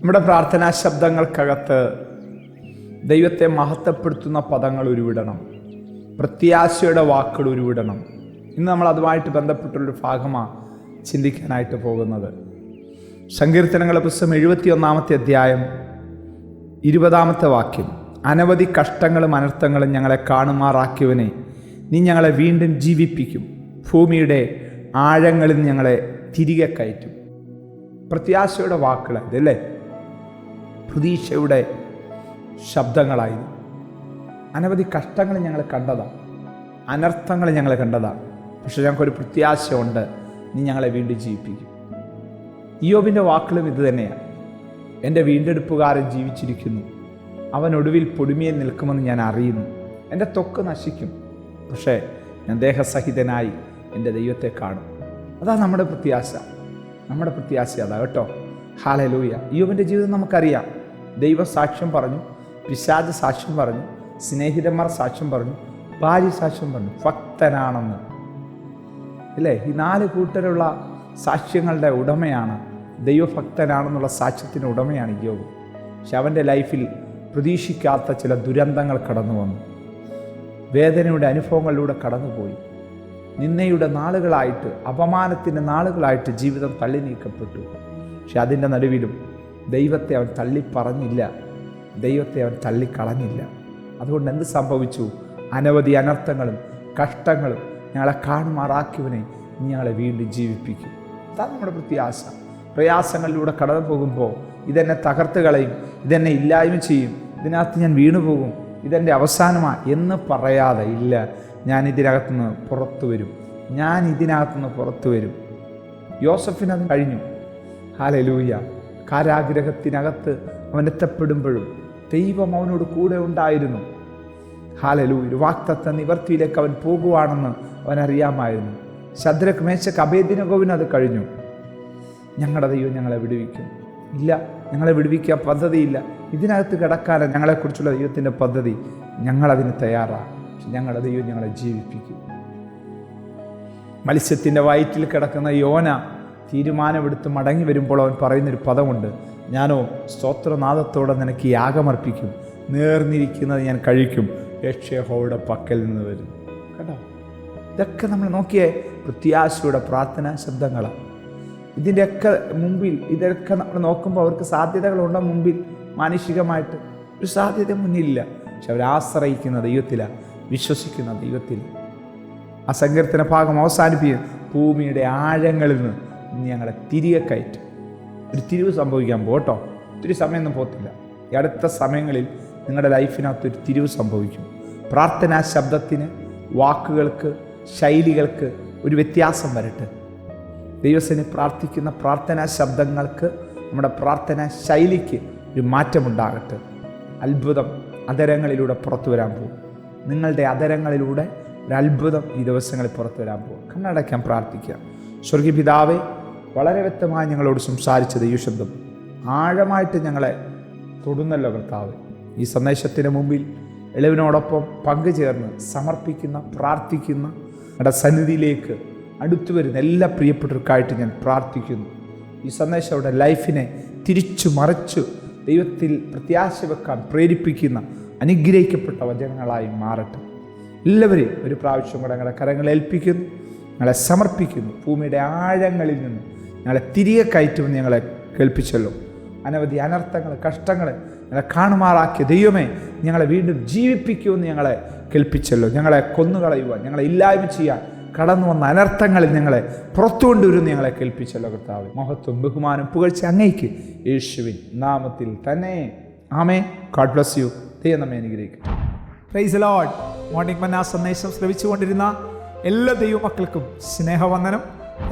നമ്മുടെ പ്രാർത്ഥനാ ശബ്ദങ്ങൾക്കകത്ത് ദൈവത്തെ മഹത്വപ്പെടുത്തുന്ന പദങ്ങൾ ഉരുവിടണം. പ്രത്യാശയുടെ വാക്കുകൾ ഉരുവിടണം. ഇന്ന് നമ്മൾ അതുമായിട്ട് ബന്ധപ്പെട്ടുള്ളൊരു ഭാഗമാണ് ചിന്തിക്കാനായിട്ട് പോകുന്നത്. സങ്കീർത്തനങ്ങളുടെ പുസ്തകം എഴുപത്തിയൊന്നാമത്തെ അധ്യായം ഇരുപതാമത്തെ വാക്യം. അനവധി കഷ്ടങ്ങളും അനർത്ഥങ്ങളും ഞങ്ങളെ കാണുമാറാക്കിയവനെ നീ ഞങ്ങളെ വീണ്ടും ജീവിപ്പിക്കും. ഭൂമിയുടെ ആഴങ്ങളിൽ ഞങ്ങളെ തിരികെ കയറ്റും. പ്രത്യാശയുടെ വാക്കുകൾ അല്ലേ? പ്രതീക്ഷയുടെ ശബ്ദങ്ങളായിരുന്നു. അനവധി കഷ്ടങ്ങൾ ഞങ്ങൾ കണ്ടതാണ്. അനർത്ഥങ്ങൾ ഞങ്ങൾ കണ്ടതാണ്. പക്ഷെ ഞങ്ങൾക്കൊരു പ്രത്യാശയുണ്ട്. നീ ഞങ്ങളെ വീണ്ടും ജീവിപ്പിക്കും. ഇയോബിന്റെ വാക്കുകളും ഇത് തന്നെയാണ്. എന്റെ വീണ്ടെടുപ്പുകാരൻ ജീവിച്ചിരിക്കുന്നു. അവൻ ഒടുവിൽ പൊടിമയിൽ നിൽക്കുമെന്ന് ഞാൻ അറിയുന്നു. എന്റെ തൊക്ക് നശിക്കും. പക്ഷേ ഞാൻ ദേഹസഹിതനായി എന്റെ ദൈവത്തെ കാണും. അതാ നമ്മുടെ പ്രത്യാശ. നമ്മുടെ പ്രത്യാശ അതാ കേട്ടോ. ഹാലലൂയ. ഇയോബിന്റെ ജീവിതം നമുക്കറിയാം. ദൈവ സാക്ഷ്യം പറഞ്ഞു പിശാജ് സാക്ഷ്യം പറഞ്ഞു സ്നേഹിതന്മാർ സാക്ഷ്യം പറഞ്ഞു ഭാര്യ സാക്ഷ്യം പറഞ്ഞു ഭക്തനാണെന്ന്. അല്ലേ ഈ നാല് കൂട്ടരുള്ള സാക്ഷ്യങ്ങളുടെ ഉടമയാണ് ദൈവഭക്തനാണെന്നുള്ള സാക്ഷ്യത്തിന് ഉടമയാണ് യോബ്. പക്ഷെ അവന്റെ ലൈഫിൽ പ്രതീക്ഷിക്കാത്ത ചില ദുരന്തങ്ങൾ കടന്നു വന്നു. വേദനയുടെ അനുഭവങ്ങളിലൂടെ കടന്നുപോയി. നിന്നയുടെ നാളുകളായിട്ട് അപമാനത്തിന്റെ നാളുകളായിട്ട് ജീവിതം തള്ളി നീക്കപ്പെട്ടു പക്ഷെ അതിന്റെ നടുവിലും ദൈവത്തെ അവൻ തള്ളിപ്പറഞ്ഞില്ല. ദൈവത്തെ അവൻ തള്ളിക്കളഞ്ഞില്ല. അതുകൊണ്ട് എന്ത് സംഭവിച്ചു? അനവധി അനർത്ഥങ്ങളും കഷ്ടങ്ങളും ഞങ്ങളെ കാണുമാറാക്കിയവനെ ഞങ്ങളെ വീണ്ടും ജീവിപ്പിക്കും. അതാണ് നമ്മുടെ പ്രത്യാശ. പ്രയാസങ്ങളിലൂടെ കടന്നു പോകുമ്പോൾ ഇതെന്നെ തകർത്ത് കളയും ഇതെന്നെ ഇല്ലായ്മ ചെയ്യും ഇതിനകത്ത് ഞാൻ വീണുപോകും ഇതെന്റെ അവസാനമാ എന്ന് പറയാതെ ഇല്ല. ഞാൻ ഇതിനകത്തുനിന്ന് പുറത്തു വരും. ഞാൻ ഇതിനകത്തുനിന്ന് പുറത്തു വരും. യോസഫിനത് കഴിഞ്ഞു. ഹാലലൂയ കാരാഗ്രഹത്തിനകത്ത് അവൻ എത്തപ്പെടുമ്പോഴും ദൈവം അവനോട് കൂടെ ഉണ്ടായിരുന്നു. ഹാലലൂയ വാക്തത്വ നിവർത്തിയിലേക്ക് അവൻ പോകുവാണെന്ന് അവൻ അറിയാമായിരുന്നു ശദ്രക് മേശക്ക് അഭേദിനകോവിന് അത് കഴിഞ്ഞു. ഞങ്ങളുടെ ദൈവം ഞങ്ങളെ വിടുവിക്കും. ഇല്ല ഞങ്ങളെ വിടുവിക്കാൻ പദ്ധതിയില്ല. ഇതിനകത്ത് കിടക്കാതെ ഞങ്ങളെക്കുറിച്ചുള്ള ദൈവത്തിന്റെ പദ്ധതി. ഞങ്ങളതിന് തയ്യാറാണ് പക്ഷെ ഞങ്ങളുടെ ദൈവം ഞങ്ങളെ ജീവിപ്പിക്കും. മത്സ്യത്തിന്റെ വയറ്റിൽ കിടക്കുന്ന യോന തീരുമാനമെടുത്ത് മടങ്ങി വരുമ്പോൾ അവൻ പറയുന്നൊരു പദമുണ്ട്. ഞാനോ സ്തോത്രനാദത്തോടെ നിനക്ക് യാഗമർപ്പിക്കും നേർന്നിരിക്കുന്നത് ഞാൻ കഴിക്കും. യക്ഷയഹോയുടെ പക്കൽ നിന്ന് വരും. കേട്ടോ ഇതൊക്കെ നമ്മൾ നോക്കിയേ പ്രത്യാശയുടെ പ്രാർത്ഥനാ ശബ്ദങ്ങളാണ് ഇതിന്റെയൊക്കെ മുമ്പിൽ ഇതൊക്കെ നമ്മൾ നോക്കുമ്പോൾ അവർക്ക് സാധ്യതകളുണ്ട് മുമ്പിൽ മാനുഷികമായിട്ട്. ഒരു സാധ്യത മുന്നിലില്ല. പക്ഷെ അവരാശ്രയിക്കുന്ന ദൈവത്തിലാണ് വിശ്വസിക്കുന്ന ദൈവത്തിൽ ആ സങ്കീർത്തന ഭാഗം അവസാനിപ്പിക്കും ഭൂമിയുടെ ആഴങ്ങളിൽ നിന്ന് ഞങ്ങളെ തിരികെ കയറ്റും. ഒരു തിരിവ് സംഭവിക്കാൻ പോട്ടോ ഒത്തിരി സമയമൊന്നും പോകത്തില്ല. ഈ അടുത്ത സമയങ്ങളിൽ നിങ്ങളുടെ ലൈഫിനകത്ത് ഒരു തിരിവ് സംഭവിക്കും. പ്രാർത്ഥനാ ശബ്ദത്തിന് വാക്കുകൾക്ക് ശൈലികൾക്ക് ഒരു വ്യത്യാസം വരട്ടെ. ദൈവസേന പ്രാർത്ഥിക്കുന്ന പ്രാർത്ഥനാ ശബ്ദങ്ങൾക്ക് നമ്മുടെ പ്രാർത്ഥനാ ശൈലിക്ക് ഒരു മാറ്റമുണ്ടാകട്ടെ. അത്ഭുതം അതരങ്ങളിലൂടെ പുറത്തു വരാൻ പോകും. നിങ്ങളുടെ അതരങ്ങളിലൂടെ ഒരു അത്ഭുതം ഈ ദിവസങ്ങളിൽ പുറത്തു വരാൻ പോകും. കണ്ണടയ്ക്കാൻ പ്രാർത്ഥിക്കുക. സ്വർഗീയ പിതാവെ വളരെ വ്യക്തമായി ഞങ്ങളോട് സംസാരിച്ചത് ഈ ശബ്ദം. ആഴമായിട്ട് ഞങ്ങളെ തൊടുന്നല്ലോ കർത്താവ്. ഈ സന്ദേശത്തിന് മുമ്പിൽ എളിവിനോടൊപ്പം പങ്കുചേർന്ന് സമർപ്പിക്കുന്ന പ്രാർത്ഥിക്കുന്ന നമ്മുടെ സന്നിധിയിലേക്ക് അടുത്തു വരുന്ന എല്ലാ പ്രിയപ്പെട്ടവർക്കായിട്ട് ഞാൻ പ്രാർത്ഥിക്കുന്നു. ഈ സന്ദേശം അവരുടെ ലൈഫിനെ തിരിച്ചു മറിച്ചു ദൈവത്തിൽ പ്രത്യാശ വെക്കാൻ പ്രേരിപ്പിക്കുന്ന അനുഗ്രഹിക്കപ്പെട്ട വചനങ്ങളായി മാറട്ടെ. എല്ലാവരെയും ഒരു പ്രാവശ്യം കൂടെ ഞങ്ങളുടെ കരങ്ങളെ ഏൽപ്പിക്കുന്നു ഞങ്ങളെ സമർപ്പിക്കുന്നു. ഭൂമിയുടെ ആഴങ്ങളിൽ നിന്ന് ഞങ്ങളെ തിരികെ കയറ്റുമെന്ന് ഞങ്ങളെ കേൾപ്പിച്ചല്ലോ. അനവധി അനർത്ഥങ്ങൾ കഷ്ടങ്ങൾ ഞങ്ങളെ കാണുമാറാക്കിയ ദൈവമേ ഞങ്ങളെ വീണ്ടും ജീവിപ്പിക്കുമെന്ന് ഞങ്ങളെ കേൾപ്പിച്ചല്ലോ. ഞങ്ങളെ കൊന്നുകളയുവാൻ ഞങ്ങളെ ഇല്ലായ്മ ചെയ്യാൻ കടന്നു വന്ന അനർത്ഥങ്ങളിൽ ഞങ്ങളെ പുറത്തു കൊണ്ടുവരുന്ന ഞങ്ങളെ കേൾപ്പിച്ചല്ലോ കർത്താവ്. മഹത്വം ബഹുമാനം പുകഴ്ച അങ്ങേക്ക് യേശുവിൻ നാമത്തിൽ തന്നെ. ആമേ ഗാഡ് ബ്ലസ് യു ദൈവം നമ്മെ അനുഗ്രഹിക്കും പ്രൈസ് ലോഡ് മോർണിംഗ് മന്ന സന്ദേശം ശ്രവിച്ചുകൊണ്ടിരുന്ന എല്ലാ ദൈവമക്കൾക്കും സ്നേഹവന്ദനം.